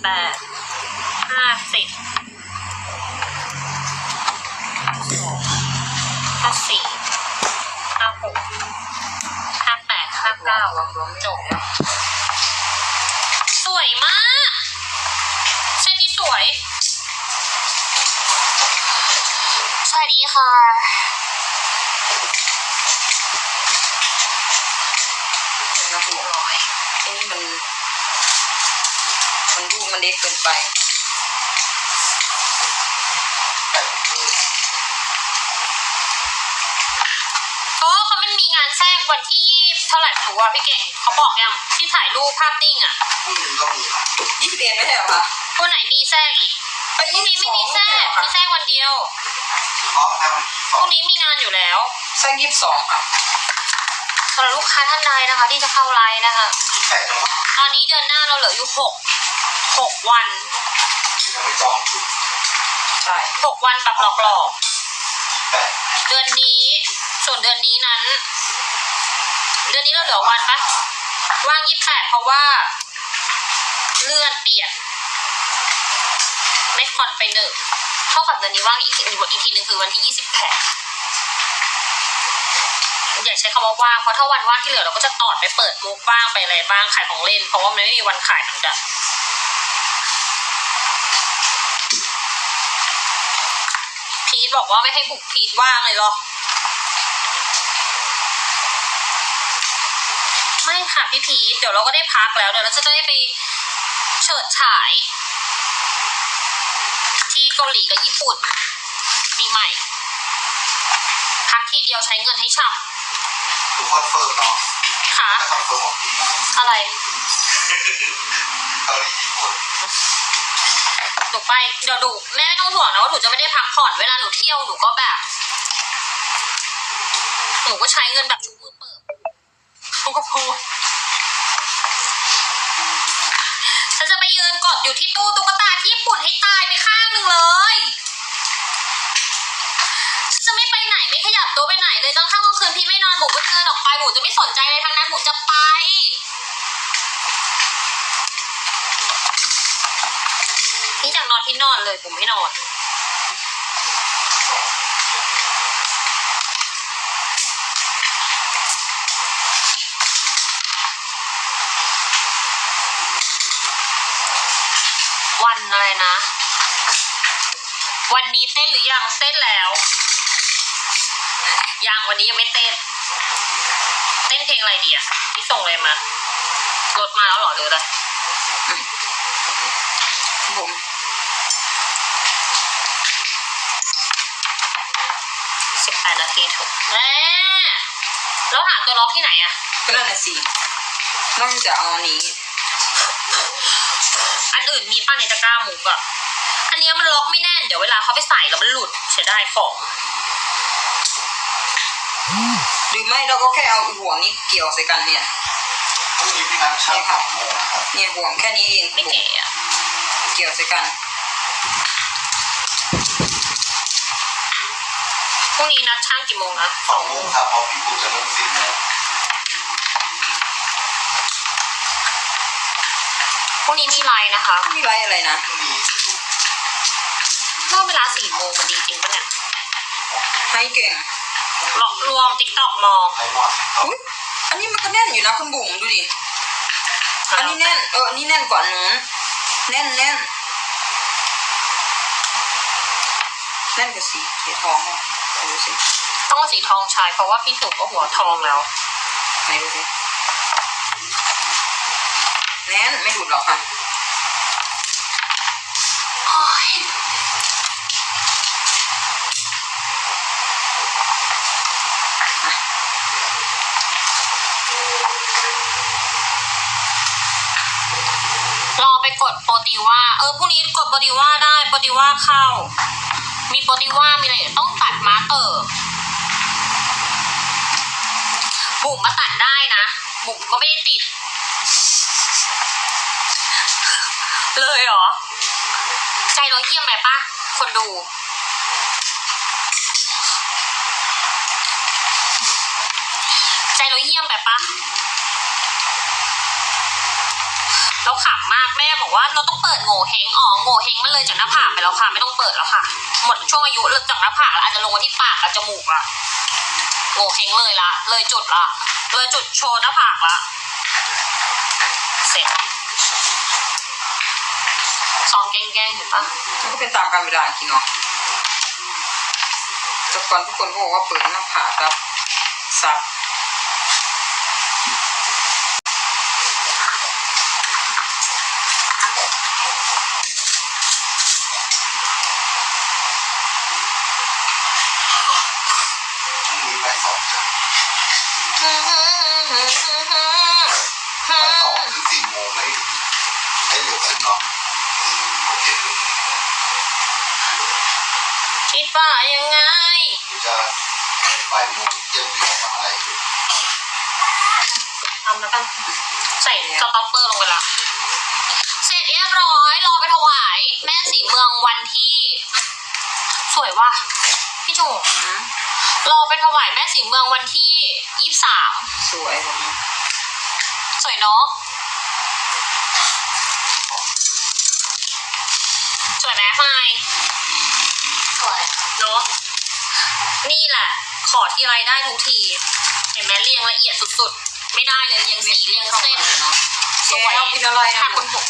แปดห้าสิบห้าสี่ห้าหกห้าแปดห้าเก้ารวมรวมจบสวยมาก เส้นนี้สวย สวัสดีค่ะนะคุณอันนี้มัน มันลูกมันเล็กเกินไปโอ้เขาไม่มีงานแทรกวันที่เท่าไหร่ไม่รู้อะพี่เก่งเขาบอกยังที่ถ่ายรูปภาพนิ่งอะพรุ่งนี้ก็มีครับยี่สิบเอ็ดไม่ใช่เหรอคะวันไหนมีแทรกอีกไอ้พรุ่งยี่นี้สิบไม่สองมีแทรกมีแทรกวันเดียวเพราะถ้าวันที่พสอรุ่งงนี้มีงานอยู่แล้วแทรกยี่สิบสองค่ะสำหรับลูกค้าท่านใดนะคะ ที่จะเข้าไลน์นะคะ ที่แปดจังหวัดตอนนี้เดือนหน้าเราเหลืออยู่หก หกวันยังไม่จองคิวใช่หกวันแบบหลอกที่แปดๆ เดือนนี้ ส่วนเดือนนี้นั้น เดือนนี้เราเหลือวันปะว่างยี่แปดเพราะว่า เลื่อนเปลี่ยน ไม่คอนไปหนึ่งเท่ากับเดือนนี้ว่างอีกอีกอีกทีหนึ่งคือวันที่ยี่สิบแปดอย่าใช้คำว่าว่างเพราะถ้าวันว่างที่เหลือเราก็จะตอดไปเปิดมุกบ้างไปอะไรบ้างขายของเล่น เพราะว่ามันไม่มีวันขายเหมือนกัน พีทบอกว่าไม่ให้บุกพีทว่างเลยเหรอ ไม่ค่ะพี่พีทเดี๋ยวเราก็ได้พักแล้ว เดี๋ยวเราจะได้ไปเฉิดฉาย ที่เกาหลีกับญี่ปุ่นปีใหม่ พักทีเดียวใช้เงินให้ฉ่ทุกคอนเฟิร์มเนาะำค่ะถ้าคอนเฟิร์มของพี่อะไร เกาหลีญี่ปุ่น หนูไปเดี๋ยวดูแม่ไม่ต้องห่วงนะว่าหนูจะไม่ได้พักผ่อนเวลาหนูเที่ยวหนูก็แบบ หนูก็ใช้เงินแบบชุบมือเปิดหนูก็พูดฉันจะไปยืนกดอยู่ที่ตู้ตุ๊กตาที่ญี่ปุ่นให้ตายไปข้างหนึ่งเลยฉันจะไม่ไปไหนไม่ขยับตัวไปไหนเลยจนข้างกลางคืนพี่ไม่นอนหมูก็เดินออกไปหมูจะไม่สนใจอะไรทั้งนั้นหมูจะไป พี่อยากนอนพี่นอนเลยผมไม่นอน วันอะไรนะ วันนี้เต้นหรือยังเต้นแล้ว ยังวันนี้ยังไม่เต้น เต้นเพลงอะไรดีอะพี่ส่งอะไรมา รถมาแล้วเหรอหรืออะไรผ แปดนาทีถูกแม่แล้วหาตัวล็อกที่ไหนอะก็นั่นแหละสินอกจากเอาอันนี้ อันอื่นมีป้าในตะกร้าหมูกอะอันเนี้ยมันล็อกไม่แน่น เดี๋ยวเวลาเขาไปใส่แล้วมันหลุดเสียดายของ หรือไม่เราก็แค่เอาห่วงนี้เกี่ยวใส่กันเนี่ย พรุ่งนี้พี่นัทเช่าสามโมงนะครับเนี่ยห่วงแค่นี้เองไม่เก๋อะเกี่ยวใส่กัน พรุ่งนี้นัดช่างกี่โมงนะสองโมงครับเพราะพี่ปุ๊จะนุ่งสิบโมงพรุ่งนี้มีไลน์นะคะมีไรอะไรนะพรุ่งนี้เมื่อเวลาสี่โมงมันดีจริงปะเนี่ยให้เก่งหลอกลวงติ๊กตอกมองไอ้หมอดก็อุ้ยอันนี้มันก็แน่นอยู่นะคุณบุ๋มดูดิ อันนี้แน่น เออ อันนี้แน่นกว่าอันนู้นแน่นแน่นแน่นกว่าสีสีทองอะไหน ดูสิต้องเอาสีทองชายเพราะว่าพี่สุก็หัวทองแล้วไหนดูสิแน่นไม่หลุดหรอกค่ะโอ๊ยรอไปกดโปรติว่า เออพรุ่งนี้กดโปรติว่าได้โปรติว่าเข้า มีโปรติว่ามีอะไรต้องตัดมาเตอร์บุ๋มมาตัดได้นะบุ๋มก็ไม่ได้ติด เลยเหรอ ใจเราเยี่ยมไปปะคนดูใจเราเยี่ยมไปปะ เราขำมากแม่บอกว่าเราต้องเปิดโง่เฮงอ๋อโง่เฮงมันเลยจากหน้าผากไปแล้วค่ะ ไม่ต้องเปิดแล้วค่ะ หมดช่วงอายุเลิกจากหน้าผากแล้วอาจจะลงมาที่ปากกับจมูกละโง่เฮงเลยละเลยจุดละเลยจุดโชว์หน้าผากละเสร็จซอมแกล้งๆเห็นปะมันก็เป็นตามการเวลาคิดเนาะแต่ก่อนทุกคนก็บอกว่าเปิดหน้าผากครับซับ คคิดว่ายังไงเดี๋ยวจะไปโมงเที่ยงคืนทำอะไรอยู่ทำแล้วกันใส่สต็อปเปอร์ลงไปละเสร็จเรียบร้อยรอไปถวาย แม่สีเมืองวันที่ สวยว่ะพี่จุ๋มรอไปถวายแม่สีเมืองวันที่ยี่สามสวยสวยเนาะ สวยไหมไฟสวยเนาะนี่แหละ ขอทีไรได้ทุกที เห็นไหมเรียงละเอียดสุดๆ ไม่ได้เลยเรียงสีเรียงเส้นเนาะสแกวยเอากินอะไรนะค่ะคุคุณณบุ๋ม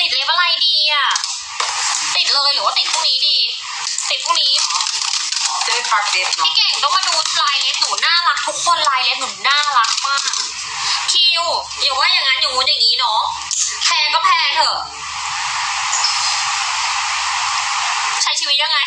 ติดเล็บอะไรดีอะ ติดเลยหรือว่าติดพรุ่งนี้ดี ติดพรุ่งนี้เหรอ จะได้พักเด็ดเนาะพี่เก่งต้องมาดูลายเล็บหนูน่ารักทุกคนลายเล็บหนูน่ารักมาก คิวอย่าว่าอย่างนั้นอย่างงู้นอย่างนี้เนาะแพงก็แพงเถอะ ใช้ชีวิตยังไง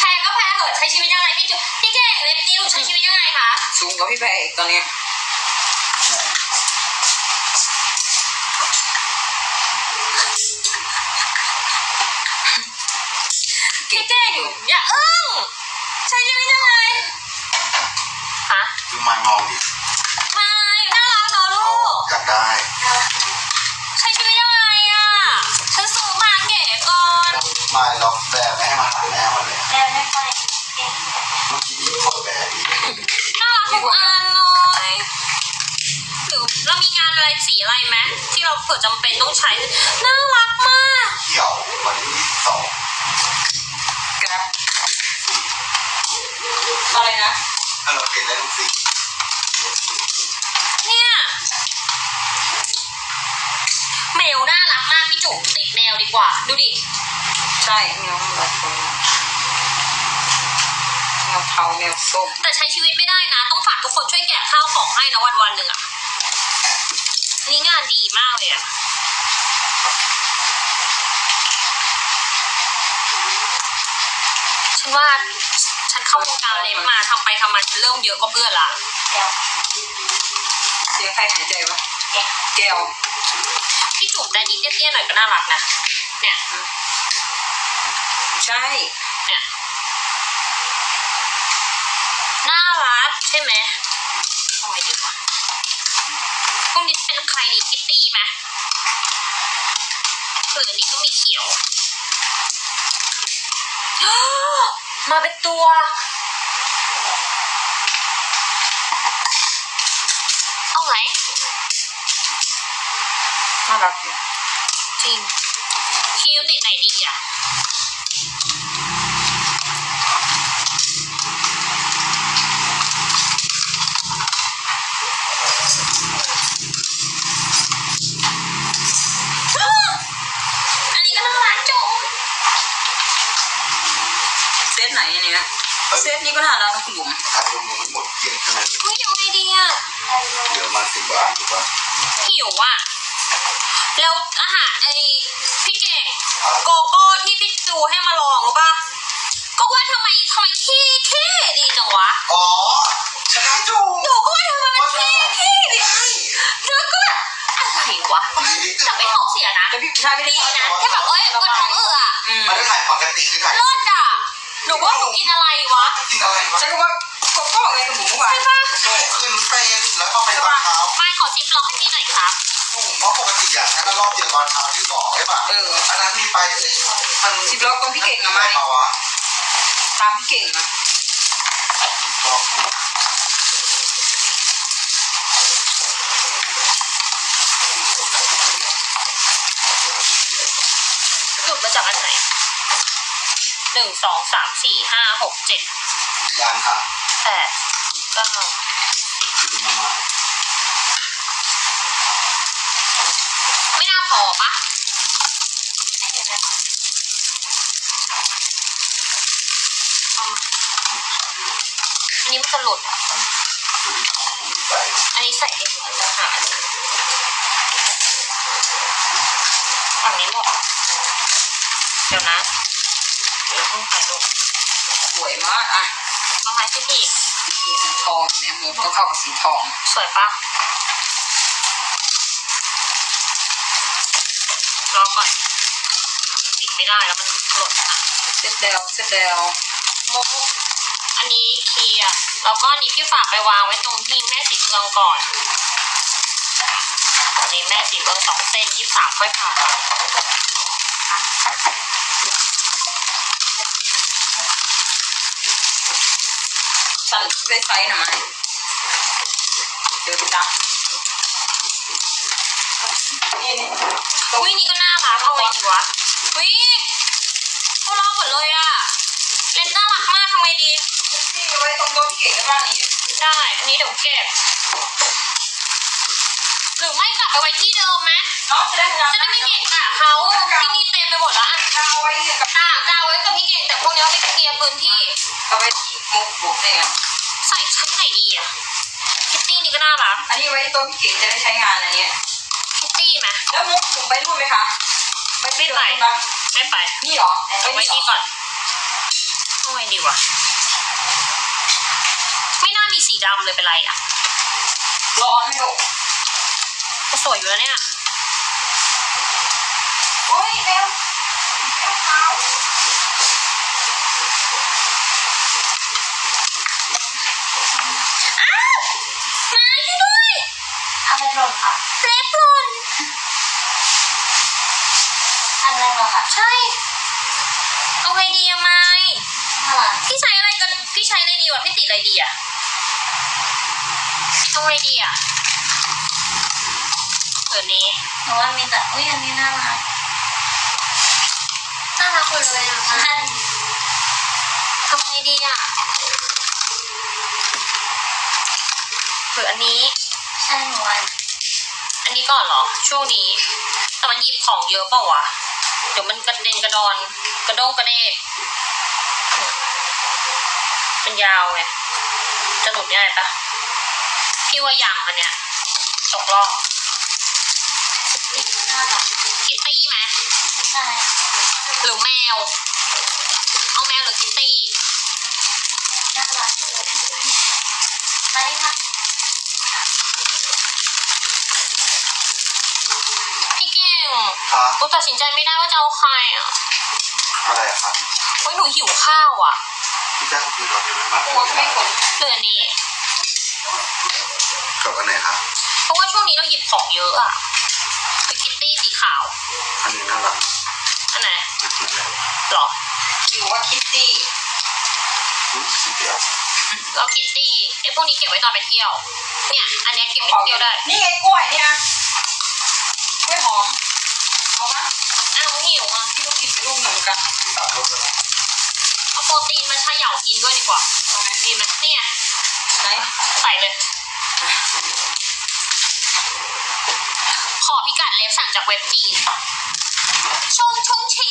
แพงก็แพงเถอะใช้ชีวิตยังไงพี่จุพี่เก่งเล็บนี้หนูใช้ชีวิตยังไงคะสูงกว่าพี่แพรอีกตอนนี้พี่ ใช้ชีวิตยังไงฮะดูไม้มองดิไม่น่ารักเนาะลูก อยากได้ใช้ชีวิตยังไงอะ ฉันซื้อมาเก๋ก่อน ไม้ล็อกแบบไม่ให้มาหาแม่มาเลยแล้วไม่ไปเมื่อกี้หยิบขอแบบอีกน่ารักทุกอันเลยหรือเรามีงานอะไรสีอะไรไหมที่เราเผื่อจำเป็นต้องใช้ น่ารักมากเขียววันที่ยี่สิบสอง แกร็บ อะไรนะ ถ้าเราเปลี่ยนได้ทุกสีเนี่ยแมวน่ารักมากพี่จุ๋มติดแมวดีกว่า ดูดิ ใช่แมวหลายคนแมวเทาแมวส้มแต่ใช้ชีวิตไม่ได้นะ ต้องฝากทุกคนช่วยแกะข้าวของให้นะวันวันๆหนึ่งอะอันนี่งานดีมากเลยอะฉันว่า ฉันเข้าวงการเล็บมาทำไปทำมาฉันเริ่มเยอะกว่าเพื่อนละ เสียงใครหายใจวะ แก้วพี่จุ๋มแต่นี้เตี้ยๆหน่อยก็น่ารักนะ เนี่ย ใช่ เนี่ย น่ารักใช่ไหมเอาไงดีวะพรุ่งนี้เป็นใครดีคิตตี้ไหมหรืออันนี้ก็มีเขียว มาเป็นตัว เอาไหนน่ารักอยู่จริงคิวติดไหนดีอะ เซตนี้ก็น่ารักนะคุณบุ๋มขายรวมๆไม่หมดเกลี้ยงใช่ไหมเฮ้ยเอาไงดีอะเหลือมาสิบบาทถูกป่ะหิวอะแล้วอาหารไอ้พี่เก่งโกโก้ที่พี่จูให้มาลองรู้ป่ะก็ว่าทำไมทำไมขี้ขี้ดีจังวะอ๋อชนะจูหนูก็ว่าทำไมมันขี้ขี้ดีแล้วก็แบบอะไรวะแต่ไม่ท้องเสียนะแต่พี่ชายไม่ได้ดีทำนะแค่แบบเอ้ยก็ท้องเอืออืมมันได้ถ่ายปกติหรือถ่ายเลิศอะ หนูว่าหนูกินอะไรวะ กินอะไรวะฉันก็ว่าโกโก้ไงคุณบุ๋มเมื่อวานใช่ปะโตขึ้นเป็นแล้วก็ไปตอนเช้าไม่ขอซิปล็อกให้พี่หน่อยครับเพราะปกติอะฉันก็รอบเย็นตอนเช้าที่บอกใช่ป่ะเอออันนั้นมีไปเอ๊ะมันสิบล็อกตรงพี่เก่งอะอะไรมามาวะตามพี่เก่งมาบอกให้หยุดมาจากอันไหน หนึ่งสองสามสี่ห้าหกเจ็ดย่างครับแปดเก้าอยู่ที่มาม่าไม่น่าพอปะเอามาอันนี้มันจะหลุดใส่อันนี้ใส่เองเหรอจะหาอันนี้ฝั่งนี้หมดเดี๋ยวนะ เดี๋ยวเพิ่งถ่ายรูปสวยมากอะเอาไม้ที่พี่นี่สีทองเนี่ยมุกต้องเข้ากับสีทองสวยปะรอก่อนมันติดไม่ได้แล้วมันหล่นอะเสร็จแล้วเสร็จแล้วมุกอันนี้เคลียร์แล้วก็อันนี้พี่ฝากไปวางไว้ตรงที่แม่สีเมืองก่อนอันนี้แม่สีเมืองสองเส้นยี่สามค่อยผ่า สั่นไซส์ไซส์หน่อยไหมเดี๋ยวจ้ะนี่นี่ตรงอุ้ยนี่ก็น่ารักเอาไงดีวะอุ้ยเขาเล่าหมดเลยอะเลนส์น่ารักมากทำไงดีที่เอาไว้ตรงโต๊ะพี่เก๋กันบ้างนี่ได้ อันนี้เดี๋ยวเก็บ หรือไม่กลับไปไว้ที่เดิมไหมเนาะจะได้งานจะได้ไม่เกะกะเขาที่นี่เต็มไปหมดแล้วอะเอาไว้กับอะกาวไว้กับพี่เก่งแต่พวกนี้เอาไปเคลียร์พื้นที่เอาไว้ที่มุกบุกเนี่ยใส่ชั้นไหนดีอะคิตตี้นี่ก็น่ารักอันนี้ไว้ที่โต๊ะพี่เก๋จะได้ใช้งานอันเนี้ยคิตตี้ไหมแล้วมุกผมไปนู่นไหมคะไปที่เดิมปะไม่ไปนี่เหรอเอาไว้นี่ก่อนเอาไว้ดีวะไม่น่ามีสีดำเลยเป็นไรอะร้อนไหมลูก ก็สวยอยู่แล้วเนี่ย โอ้ยแมวแมวขาวอ้าวมาช่วยด้วยอะไรหล่นค่ะเล็บหล่นอะไรหล่นค่ะใช่ เอาไงดีอะไมอะไรพี่ใช้อะไรกัน พี่ใช้อะไรดีวะพี่ติดอะไรดีอะเอาไงดีอะ เดี๋ยวนี้หนูว่ามีแต่อุ้ยอันนี้น่ารักน่ารักหมดเลยอะใช่ทำไงดีอะหรืออันนี้ใช่หนูว่าอันนี้ก่อนเหรอ ช่วงนี้ แต่มันหยิบของเยอะเปล่าวะเดี๋ยวมันกระเด็นกระดอน กระโดงกระเดกมันยาวไงจะหนุนง่ายปะพี่ว่าอย่างมันเนี่ยตกรอบ น่ารักคิตตี้ไหมใช่หรือแมว เอาแมวหรือคิตตี้น่ารักไปค่ะพี่เก่งครับกูตัดสินใจไม่ได้ว่าจะเอาใครอะอะไรอะครับเฮ้ยหนูหิวข้าวอะพี่แจ้งคือเราไม่มาตัวไม่ขนเหลืออันนี้กับอันไหนครับเพราะว่าช่วงนี้เราหยิบของเยอะอะ คือคิตตี้สีขาว อันนี้น่ารักอันไหนจะกินเลยหรออยู่ว่าคิตตี้อืมสีเดียวเราคิตตี้ไอ้พวกนี้เก็บไว้ตอนไปเที่ยว เนี่ย อันเนี้ยเก็บไปเที่ยวได้นี่ไงกล้วยเนี่ยกล้วยหอมเอาปะอ้าวหิวอะพี่ก็กินไปลูกหนึ่งเหมือนกันที่สามรสแล้วเอาโปรตีนมาเขย่ากินด้วยดีกว่าดีไหมเนี่ยไหนใส่เลย ขอพิกัดเล็บสั่งจากเว็บจีนชงชงฉี